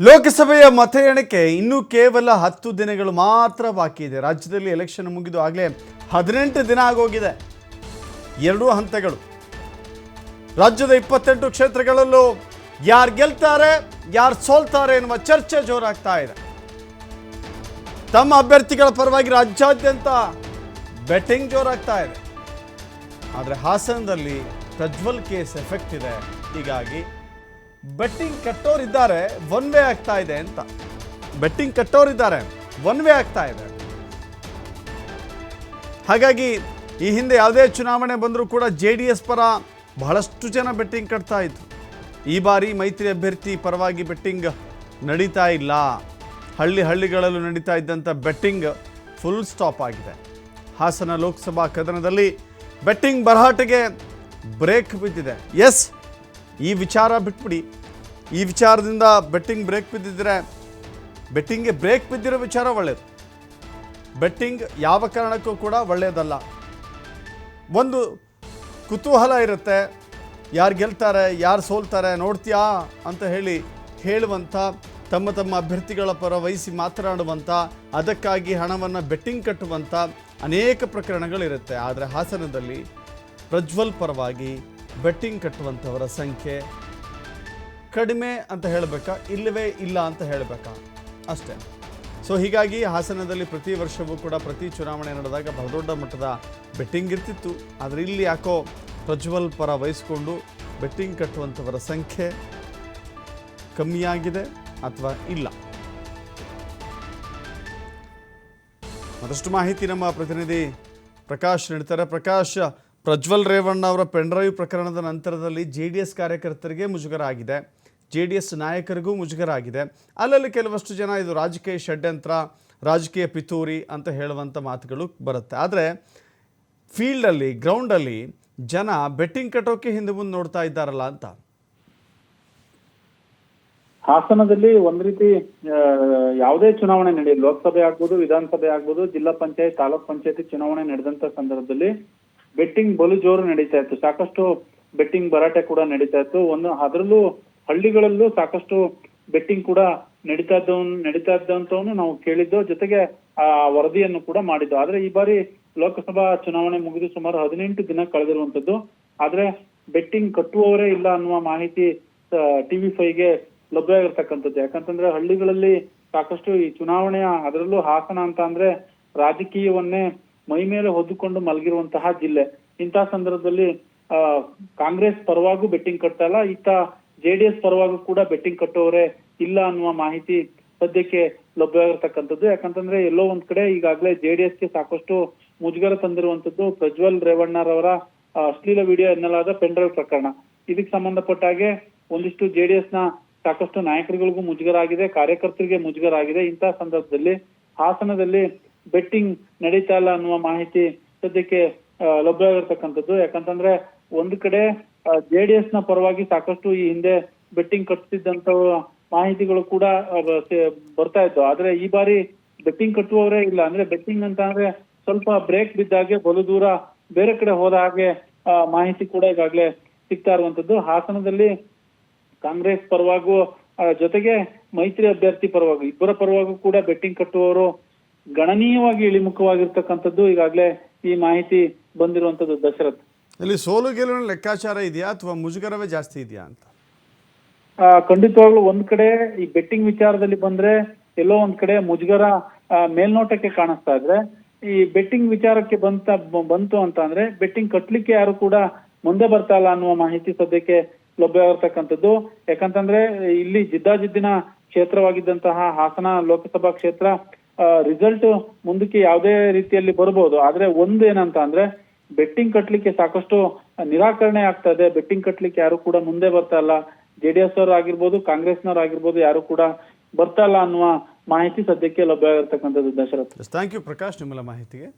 ಲೋಕಸಭೆಯ ಮತ ಎಣಿಕೆ ಇನ್ನೂ ಕೇವಲ ಹತ್ತು ದಿನಗಳು ಮಾತ್ರ ಬಾಕಿ ಇದೆ. ರಾಜ್ಯದಲ್ಲಿ ಎಲೆಕ್ಷನ್ ಮುಗಿದು ಆಗಲೇ ಹದಿನೆಂಟು ದಿನ ಆಗೋಗಿದೆ. ಎರಡೂ ಹಂತಗಳು. ರಾಜ್ಯದ ಇಪ್ಪತ್ತೆಂಟು ಕ್ಷೇತ್ರಗಳಲ್ಲೂ ಯಾರು ಗೆಲ್ತಾರೆ, ಯಾರು ಸೋಲ್ತಾರೆ ಎನ್ನುವ ಚರ್ಚೆ ಜೋರಾಗ್ತಾ ಇದೆ. ತಮ್ಮ ಅಭ್ಯರ್ಥಿಗಳ ಪರವಾಗಿ ರಾಜ್ಯಾದ್ಯಂತ ಬೆಟ್ಟಿಂಗ್ ಜೋರಾಗ್ತಾ ಇದೆ. ಆದರೆ ಹಾಸನದಲ್ಲಿ ಪ್ರಜ್ವಲ್ ಕೇಸ್ ಎಫೆಕ್ಟ್ ಇದೆ. ಹೀಗಾಗಿ ಬೆಟ್ಟಿಂಗ್ ಕಟ್ಟೋರಿದ್ದಾರೆ ಒನ್ ವೇ ಆಗ್ತಾ ಇದೆ ಅಂತ. ಬೆಟ್ಟಿಂಗ್ ಕಟ್ಟೋರಿದ್ದಾರೆ ಒನ್ ವೇ ಆಗ್ತಾ ಇದೆ. ಹಾಗಾಗಿ ಈ ಹಿಂದೆ ಯಾವುದೇ ಚುನಾವಣೆ ಬಂದರೂ ಕೂಡ ಜೆ ಡಿ ಎಸ್ ಪರ ಬಹಳಷ್ಟು ಜನ ಬೆಟ್ಟಿಂಗ್ ಕಟ್ತಾ ಇದ್ರು. ಈ ಬಾರಿ ಮೈತ್ರಿ ಅಭ್ಯರ್ಥಿ ಪರವಾಗಿ ಬೆಟ್ಟಿಂಗ್ ನಡೀತಾ ಇಲ್ಲ. ಹಳ್ಳಿ ಹಳ್ಳಿಗಳಲ್ಲೂ ನಡೀತಾ ಇದ್ದಂಥ ಬೆಟ್ಟಿಂಗ್ ಫುಲ್ ಸ್ಟಾಪ್ ಆಗಿದೆ. ಹಾಸನ ಲೋಕಸಭಾ ಕದನದಲ್ಲಿ ಬೆಟ್ಟಿಂಗ್ ಬರಹಾಟಿಗೆ ಬ್ರೇಕ್ ಬಿದ್ದಿದೆ. ಎಸ್ ಈ ವಿಚಾರ ಬಿಟ್ಬಿಡಿ. ಈ ವಿಚಾರದಿಂದ ಬೆಟ್ಟಿಂಗ್ ಬ್ರೇಕ್ ಬಿದ್ದಿದ್ರೆ ಬೆಟ್ಟಿಂಗ್ಗೆ ಬ್ರೇಕ್ ಬಿದ್ದಿರೋ ವಿಚಾರ ಒಳ್ಳೆಯದು ಬೆಟ್ಟಿಂಗ್ ಯಾವ ಕಾರಣಕ್ಕೂ ಕೂಡ ಒಳ್ಳೆಯದಲ್ಲ ಒಂದು ಕುತೂಹಲ ಇರುತ್ತೆ. ಯಾರು ಗೆಲ್ತಾರೆ, ಯಾರು ಸೋಲ್ತಾರೆ ನೋಡ್ತೀಯಾ ಅಂತ ಹೇಳಿ ಹೇಳುವಂಥ ತಮ್ಮ ತಮ್ಮ ಅಭ್ಯರ್ಥಿಗಳ ಪರ ವಹಿಸಿ ಮಾತನಾಡುವಂಥ ಅದಕ್ಕಾಗಿ ಹಣವನ್ನು ಬೆಟ್ಟಿಂಗ್ ಕಟ್ಟುವಂಥ ಅನೇಕ ಪ್ರಕರಣಗಳಿರುತ್ತೆ. ಆದರೆ ಹಾಸನದಲ್ಲಿ ಪ್ರಜ್ವಲ್ ಪರವಾಗಿ ಬೆಟ್ಟಿಂಗ್ ಕಟ್ಟುವಂಥವರ ಸಂಖ್ಯೆ ಕಡಿಮೆ ಅಂತ ಹೇಳಬೇಕಾ? ಇಲ್ಲವೇ ಇಲ್ಲ ಅಂತ ಹೇಳಬೇಕಾ? ಅಷ್ಟೇ. ಸೊ ಹೀಗಾಗಿ ಹಾಸನದಲ್ಲಿ ಪ್ರತಿ ವರ್ಷವೂ ಕೂಡ ಪ್ರತಿ ಚುನಾವಣೆ ನಡೆದಾಗ ಬಹುದೊಡ್ಡ ಮಟ್ಟದ ಬೆಟ್ಟಿಂಗ್ ಇರ್ತಿತ್ತು. ಆದರೆ ಇಲ್ಲಿ ಯಾಕೋ ಪ್ರಜ್ವಲ್ ಪರ ವಹಿಸಿಕೊಂಡು ಬೆಟ್ಟಿಂಗ್ ಕಟ್ಟುವಂಥವರ ಸಂಖ್ಯೆ ಕಮ್ಮಿಯಾಗಿದೆ ಅಥವಾ ಇಲ್ಲ? ಮತ್ತಷ್ಟು ಮಾಹಿತಿ ನಮ್ಮ ಪ್ರತಿನಿಧಿ ಪ್ರಕಾಶ್ ನೀಡ್ತಾರೆ. ಪ್ರಕಾಶ್ ಪ್ರಜ್ವಲ್ ರೇವಣ್ಣ ಅವರ ಪೆಂಡ್ರೈವ್ ಪ್ರಕರಣದ ನಂತರದಲ್ಲಿ ಜೆ ಡಿ ಎಸ್ ಕಾರ್ಯಕರ್ತರಿಗೆ ಮುಜುಗರ ಆಗಿದೆ ಜೆ ಡಿ ಎಸ್ ನಾಯಕರಿಗೂ ಮುಜುಗರ ಆಗಿದೆ ಅಲ್ಲಲ್ಲಿ ಕೆಲವಷ್ಟು ಜನ ಇದು ರಾಜಕೀಯ ಷಡ್ಯಂತ್ರ, ರಾಜಕೀಯ ಪಿತೂರಿ ಅಂತ ಹೇಳುವಂಥ ಮಾತುಗಳು ಬರುತ್ತೆ. ಆದರೆ ಫೀಲ್ಡಲ್ಲಿ, ಗ್ರೌಂಡಲ್ಲಿ ಜನ ಬೆಟ್ಟಿಂಗ್ ಕಟ್ಟೋಕೆ ಹಿಂದೆ ಮುಂದೆ ನೋಡ್ತಾ ಇದ್ದಾರಲ್ಲ ಅಂತ. ಹಾಸನದಲ್ಲಿ ಒಂದ್ ರೀತಿ ಯಾವುದೇ ಚುನಾವಣೆ ನಡೆಯಲಿ, ಲೋಕಸಭೆ ಆಗ್ಬೋದು, ವಿಧಾನಸಭೆ ಆಗ್ಬೋದು, ಜಿಲ್ಲಾ ಪಂಚಾಯತ್, ತಾಲೂಕ್ ಪಂಚಾಯತಿ ಚುನಾವಣೆ ನಡೆದಂತ ಸಂದರ್ಭದಲ್ಲಿ ಬೆಟ್ಟಿಂಗ್ ಬಲು ಜೋರು ನಡೀತಾ ಇತ್ತು. ಸಾಕಷ್ಟು ಬೆಟ್ಟಿಂಗ್ ಭರಾಟೆ ಕೂಡ ನಡೀತಾ ಇತ್ತು. ಒಂದು ಅದರಲ್ಲೂ ಹಳ್ಳಿಗಳಲ್ಲೂ ಸಾಕಷ್ಟು ಬೆಟ್ಟಿಂಗ್ ಕೂಡ ನಡೀತಾ ಇದ್ದ ನಡೀತಾ ಇದ್ದಂತವನು ನಾವು ಕೇಳಿದ್ದು. ಜೊತೆಗೆ ಆ ವರದಿಯನ್ನು ಕೂಡ ಮಾಡಿದ್ದು. ಆದ್ರೆ ಈ ಬಾರಿ ಲೋಕಸಭಾ ಚುನಾವಣೆ ಮುಗಿದು ಸುಮಾರು ಹದಿನೆಂಟು ದಿನ ಕಳೆದಿರುವಂತದ್ದು ಆದ್ರೆ ಬೆಟ್ಟಿಂಗ್ ಕಟ್ಟುವವರೇ ಇಲ್ಲ ಅನ್ನುವ ಮಾಹಿತಿ ಟಿವಿ ಫೈವ್ಗೆ ಲಭ್ಯ ಆಗಿರ್ತಕ್ಕಂಥದ್ದು. ಯಾಕಂತಂದ್ರೆ ಹಳ್ಳಿಗಳಲ್ಲಿ ಸಾಕಷ್ಟು ಈ ಚುನಾವಣೆಯ ಅದರಲ್ಲೂ ಹಾಸನ ಅಂತ ಅಂದ್ರೆ ರಾಜಕೀಯವನ್ನೇ ಮೈ ಮೇಲೆ ಹೊದ್ದುಕೊಂಡು ಮಲಗಿರುವಂತಹ ಜಿಲ್ಲೆ. ಇಂತಹ ಸಂದರ್ಭದಲ್ಲಿ, ಆ, ಕಾಂಗ್ರೆಸ್ ಪರವಾಗೂ ಬೆಟ್ಟಿಂಗ್ ಕಟ್ತಾ ಇಲ್ಲ ಇತ್ತ ಜೆಡಿಎಸ್ ಪರವಾಗೂ ಕೂಡ ಬೆಟ್ಟಿಂಗ್ ಕಟ್ಟೋರೇ ಇಲ್ಲ ಅನ್ನುವ ಮಾಹಿತಿ ಸದ್ಯಕ್ಕೆ ಲಭ್ಯವಾಗಿರ್ತಕ್ಕಂಥದ್ದು ಯಾಕಂತಂದ್ರೆ ಎಲ್ಲೋ ಒಂದ್ ಕಡೆ ಈಗಾಗಲೇ ಜೆಡಿಎಸ್ಗೆ ಸಾಕಷ್ಟು ಮುಜುಗರ ತಂದಿರುವಂತದ್ದು ಪ್ರಜ್ವಲ್ ರೇವಣ್ಣರವರ ಅಶ್ಲೀಲ ವಿಡಿಯೋ ಎನ್ನಲಾದ ಪೆಂಡ್ರೈವ್ ಪ್ರಕರಣ. ಇದಕ್ಕೆ ಸಂಬಂಧಪಟ್ಟ ಹಾಗೆ ಒಂದಿಷ್ಟು ಜೆಡಿಎಸ್ನ ಸಾಕಷ್ಟು ನಾಯಕರುಗಳಿಗೂ ಮುಜುಗರ ಆಗಿದೆ, ಕಾರ್ಯಕರ್ತರಿಗೆ ಮುಜುಗರ ಆಗಿದೆ. ಇಂತಹ ಸಂದರ್ಭದಲ್ಲಿ ಹಾಸನದಲ್ಲಿ ಬೆಟ್ಟಿಂಗ್ ನಡೀತಾ ಇಲ್ಲ ಅನ್ನುವ ಮಾಹಿತಿ ಸದ್ಯಕ್ಕೆ ಲಭ್ಯ ಲಭ್ಯವಾಗಿರ್ತಕ್ಕಂಥದ್ದು. ಯಾಕಂತಂದ್ರೆ ಒಂದ್ ಕಡೆ ಜೆಡಿಎಸ್ನ ಪರವಾಗಿ ಸಾಕಷ್ಟು ಈ ಹಿಂದೆ ಬೆಟ್ಟಿಂಗ್ ಕಟ್ತಿದ್ದಂತ ಮಾಹಿತಿಗಳು ಕೂಡ ಬರ್ತಾ ಇತ್ತು. ಆದ್ರೆ ಈ ಬಾರಿ ಬೆಟ್ಟಿಂಗ್ ಕಟ್ಟುವವರೇ ಇಲ್ಲ. ಅಂದ್ರೆ ಬೆಟ್ಟಿಂಗ್ ಅಂತ ಅಂದ್ರೆ ಸ್ವಲ್ಪ ಬ್ರೇಕ್ ಬಿದ್ದಾಗೆ ಬಲು ದೂರ ಬೇರೆ ಕಡೆ ಹೋದ ಹಾಗೆ ಮಾಹಿತಿ ಕೂಡ ಈಗಾಗಲೇ ಸಿಗ್ತಾ ಇರುವಂತದ್ದು ಹಾಸನದಲ್ಲಿ ಕಾಂಗ್ರೆಸ್ ಪರವಾಗೂ ಜೊತೆಗೆ ಮೈತ್ರಿ ಅಭ್ಯರ್ಥಿ ಪರವಾಗಿ, ಇಬ್ಬರ ಪರವಾಗೂ ಕೂಡ ಬೆಟ್ಟಿಂಗ್ ಕಟ್ಟುವವರು ಗಣನೀಯವಾಗಿ ಇಳಿಮುಖವಾಗಿರ್ತಕ್ಕಂಥದ್ದು ಈಗಾಗಲೇ ಈ ಮಾಹಿತಿ ಬಂದಿರುವಂತದ್ದು ದಶರಥ್. ಇಲ್ಲಿ ಸೋಲು ಗೆಲುವಿನ ಲೆಕ್ಕಾಚಾರ ಇದೆಯಾ ಅಥವಾ ಮುಜುಗರವೇ ಜಾಸ್ತಿ ಇದೆಯಾ ಅಂತ? ಖಂಡಿತವಾಗ್ಲೂ ಒಂದ್ ಕಡೆ ಈ ಬೆಟ್ಟಿಂಗ್ ವಿಚಾರದಲ್ಲಿ ಬಂದ್ರೆ ಎಲ್ಲೋ ಒಂದ್ ಕಡೆ ಮುಜುಗರ ಮೇಲ್ನೋಟಕ್ಕೆ ಕಾಣಿಸ್ತಾ ಇದ್ರೆ ಈ ಬೆಟ್ಟಿಂಗ್ ವಿಚಾರಕ್ಕೆ ಬಂತ ಬಂತು ಅಂತ ಅಂದ್ರೆ ಬೆಟ್ಟಿಂಗ್ ಕಟ್ಲಿಕ್ಕೆ ಯಾರು ಕೂಡ ಮುಂದೆ ಬರ್ತಾ ಇಲ್ಲ ಅನ್ನುವ ಮಾಹಿತಿ ಸದ್ಯಕ್ಕೆ ಲಭ್ಯವಾಗಿರ್ತಕ್ಕಂಥದ್ದು ಯಾಕಂತಂದ್ರೆ ಇಲ್ಲಿ ಜಿದ್ದಾಜಿದ್ದಿನ ಕ್ಷೇತ್ರವಾಗಿದ್ದಂತಹ ಹಾಸನ ಲೋಕಸಭಾ ಕ್ಷೇತ್ರ ರಿಸಲ್ಟ್ ಮುಂದಕ್ಕೆ ಯಾವುದೇ ರೀತಿಯಲ್ಲಿ ಬರ್ಬೋದು. ಆದ್ರೆ ಒಂದು ಏನಂತ ಅಂದ್ರೆ ಬೆಟ್ಟಿಂಗ್ ಕಟ್ಲಿಕ್ಕೆ ಸಾಕಷ್ಟು ನಿರಾಕರಣೆ ಆಗ್ತಾ ಇದೆ. ಬೆಟ್ಟಿಂಗ್ ಕಟ್ಲಿಕ್ಕೆ ಯಾರು ಕೂಡ ಮುಂದೆ ಬರ್ತಾ ಇಲ್ಲ. ಜೆಡಿಎಸ್ ಅವರು ಆಗಿರ್ಬೋದು, ಕಾಂಗ್ರೆಸ್ನವ್ರು ಆಗಿರ್ಬೋದು ಯಾರು ಕೂಡ ಬರ್ತಾ ಇಲ್ಲ ಅನ್ನುವ ಮಾಹಿತಿ ಸದ್ಯಕ್ಕೆ ಲಭ್ಯ ಆಗಿರ್ತಕ್ಕಂಥದ್ದು ದಶರಥ್ ಥ್ಯಾಂಕ್ ಯು ಪ್ರಕಾಶ್ ನಿಮ್ಮೆಲ್ಲ ಮಾಹಿತಿಗೆ.